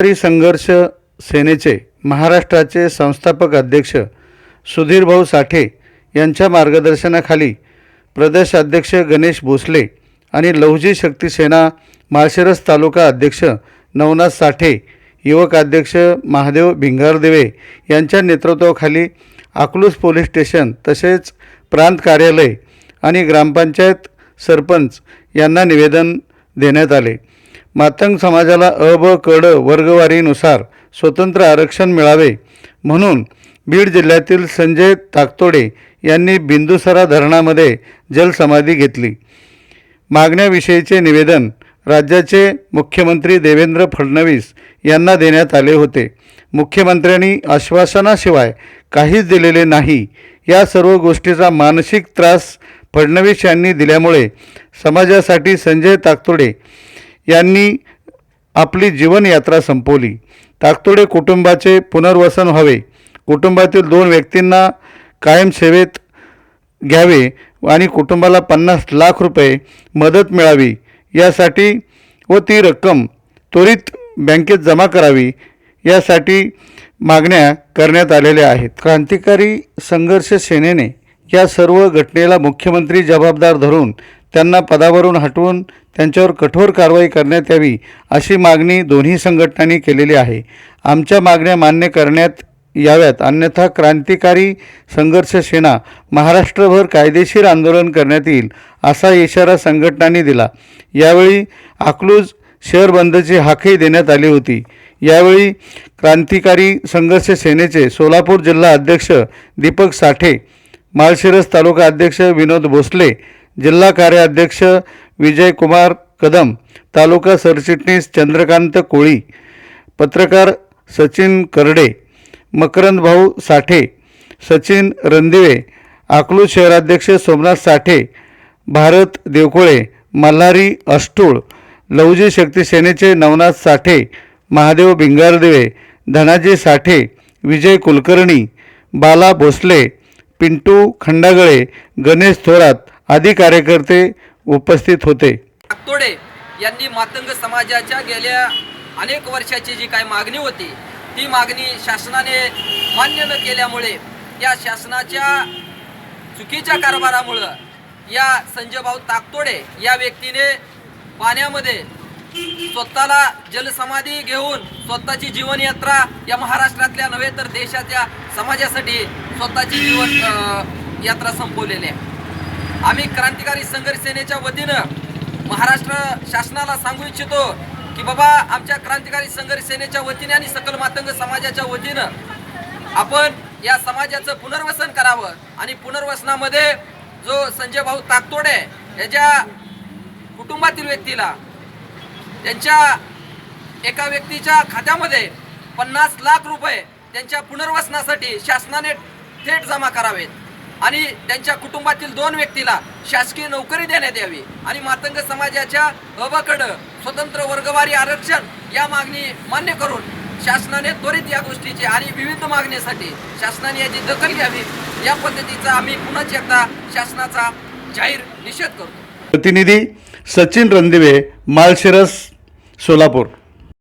शेतकरी संघर्ष सेनेचे महाराष्ट्राचे संस्थापक अध्यक्ष सुधीरभाऊ साठे यांच्या मार्गदर्शनाखाली प्रदेशाध्यक्ष गणेश भोसले आणि लहुजी शक्ती सेना माळशिरस तालुका अध्यक्ष नवनाथ साठे युवक अध्यक्ष महादेव भिंगारदेवे यांच्या नेतृत्वाखाली अकलूस पोलीस स्टेशन तसेच प्रांत कार्यालय आणि ग्रामपंचायत सरपंच यांना निवेदन देण्यात आले. मातंग समाजाला अ ब कड वर्गवारीनुसार स्वतंत्र आरक्षण मिळावे. म्हणून बीड जिल्ह्यातील संजय ताकतोडे यांनी बिंदुसरा धरणामध्ये जलसमाधी घेतली. मागण्याविषयीचे निवेदन राज्याचे मुख्यमंत्री देवेंद्र फडणवीस यांना देण्यात आले होते. मुख्यमंत्र्यांनी आश्वासनाशिवाय काहीच दिलेले नाही. या सर्व गोष्टीचा मानसिक त्रास फडणवीस यांनी दिल्यामुळे समाजासाठी संजय ताकतोडे यांनी आपली जीवनयात्रा संपवली. ताकतोडे कुटुंबाचे पुनर्वसन व्हावे. कुटुंबातील दोन व्यक्तींना कायम सेवेत घ्यावे आणि कुटुंबाला पन्नास लाख रुपये मदत मिळावी. यासाठी व ती रक्कम त्वरित बँकेत जमा करावी यासाठी मागण्या करण्यात आलेल्या आहेत. क्रांतिकारी संघर्ष सेनेने या सर्व घटनेला मुख्यमंत्री जबाबदार धरून त्यांना पदावरून हटवून त्यांच्यावर कठोर कारवाई करण्यात यावी अशी मागणी दोन्ही संघटनांनी केलेली आहे. आमच्या मागण्या मान्य करण्यात याव्यात. अन्यथा क्रांतिकारी संघर्ष सेना महाराष्ट्रभर कायदेशीर आंदोलन करण्यात येईल असा इशारा संघटनांनी दिला. यावेळी अकलूज शहर बंदची हाकही देण्यात आली होती. यावेळी क्रांतिकारी संघर्ष सेनेचे सोलापूर जिल्हा अध्यक्ष दीपक साठे माळशिरस तालुका अध्यक्ष विनोद भोसले जिल्हा कार्याध्यक्ष विजयकुमार कदम तालुका सरचिटणीस चंद्रकांत कोळी पत्रकार सचिन करडे मकरंद भाऊ साठे सचिन रणदिवे अकलूज शहराध्यक्ष सोमनाथ साठे भारत देवकोळे मल्हारी अष्टूळ लवजी शक्ती सेनेचे नवनाथ साठे महादेव भिंगारदेवे धनाजी साठे विजय कुलकर्णी बाला भोसले पिंटू खंडागळे गणेश थोरात आदी कार्यकर्ते उपस्थित होते. तोडे यांनी मातंग समाजाच्या गेल्या अनेक वर्षाची जी काही मागणी होती ती मागणी शासनाने मान्य न केल्यामुळे या शासनाच्या चुकीच्या कारभारामुळं या संजय भाऊ ताकतोडे या व्यक्तीने पाण्यामध्ये स्वतःला जलसमाधी घेऊन स्वतःची जीवनयात्रा या महाराष्ट्रातल्या नव्हे तर देशाच्या समाजासाठी स्वतःची जीवन यात्रा संपवलेली आहे. आम्ही क्रांतिकारी संघर्ष सेनेच्या वतीनं महाराष्ट्र शासनाला सांगू इच्छितो की बाबा आमच्या क्रांतिकारी संघर्ष सेनेच्या वतीने आणि सकल मातंग समाजाच्या वतीनं आपण या समाजाचं पुनर्वसन करावं आणि पुनर्वसनामध्ये जो संजय भाऊ ताकतोडे याच्या कुटुंबातील व्यक्तीला त्यांच्या एका व्यक्तीच्या खात्यामध्ये पन्नास लाख रुपये त्यांच्या पुनर्वसनासाठी शासनाने थेट जमा करावेत. आणि त्यांच्या कुटुंबातील दोन व्यक्तीला शासकीय नोकरी देण्यात यावी आणि मातंग समाजाच्या अबाकडं स्वतंत्र वर्गवारी आरक्षण या मागणी मान्य करून शासनाने त्वरित या गोष्टीची आणि विविध मागणीसाठी शासनाने याची दखल घ्यावी. या पद्धतीचा आम्ही पुन्हा एकदा शासनाचा जाहीर निषेध करतो. प्रतिनिधी सचिन रणदिवे माळशिरस सोलापूर.